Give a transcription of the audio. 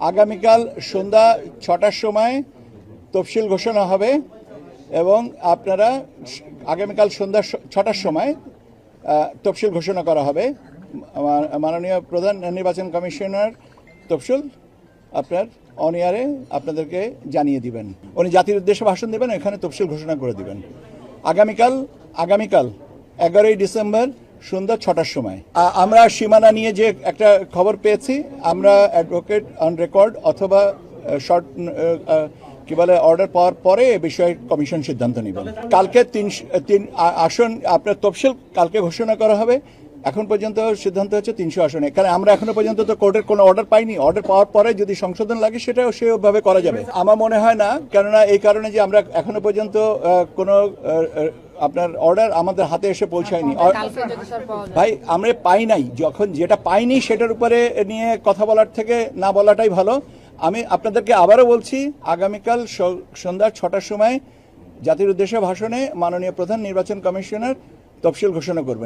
আগামীকাল সন্ধ্যা ছটার সময় তফসিল ঘোষণা হবে এবং আপনারা আগামীকাল সন্ধ্যা ছটার সময় তফসিল ঘোষণা করা হবে। মাননীয় প্রধান নির্বাচন কমিশনার তফসিল আপনার অনিয়ারে আপনাদেরকে জানিয়ে দিবেন। উনি জাতির উদ্দেশ্যে ভাষণ দেবেন, এখানে তফসিল ঘোষণা করে দিবেন। আগামীকাল আগামীকাল এগারোই ডিসেম্বর সন্ধ্যা ছটার সময়। আমরা সীমানা নিয়ে যে একটা খবর পেয়েছি, আমরা অ্যাডভোকেট অন রেকর্ড অথবা শর্ট কি বলে অর্ডার পাওয়ার পরে এ বিষয়ে কমিশন সিদ্ধান্ত নেবেন। কালকে তিন তিন আসন, আপনার তফসিল কালকে ঘোষণা করা হবে। এখন পর্যন্ত সিদ্ধান্ত হচ্ছে তিনশো আসনে। কারণ আমরা এখনও পর্যন্ত তো কোর্টের কোনো অর্ডার পাইনি। অর্ডার পাওয়ার পরে যদি সংশোধন লাগে সেটাও সেভাবে করা যাবে। আমার মনে হয় না কেননা এই কারণে যে আমরা এখনও পর্যন্ত কোনো আপনার অর্ডার আমাদের হাতে এসে পৌঁছায়নি। ভাই আমরা পাই নাই। যখন যেটা পাইনি সেটার উপরে নিয়ে কথা বলার থেকে না বলাটাই ভালো। আমি আপনাদেরকে আবারও বলছি আগামীকাল সন্ধ্যা ছটার সময় জাতির উদ্দেশ্যে ভাষণে মাননীয় প্রধান নির্বাচন কমিশনার তফসিল ঘোষণা করবেন।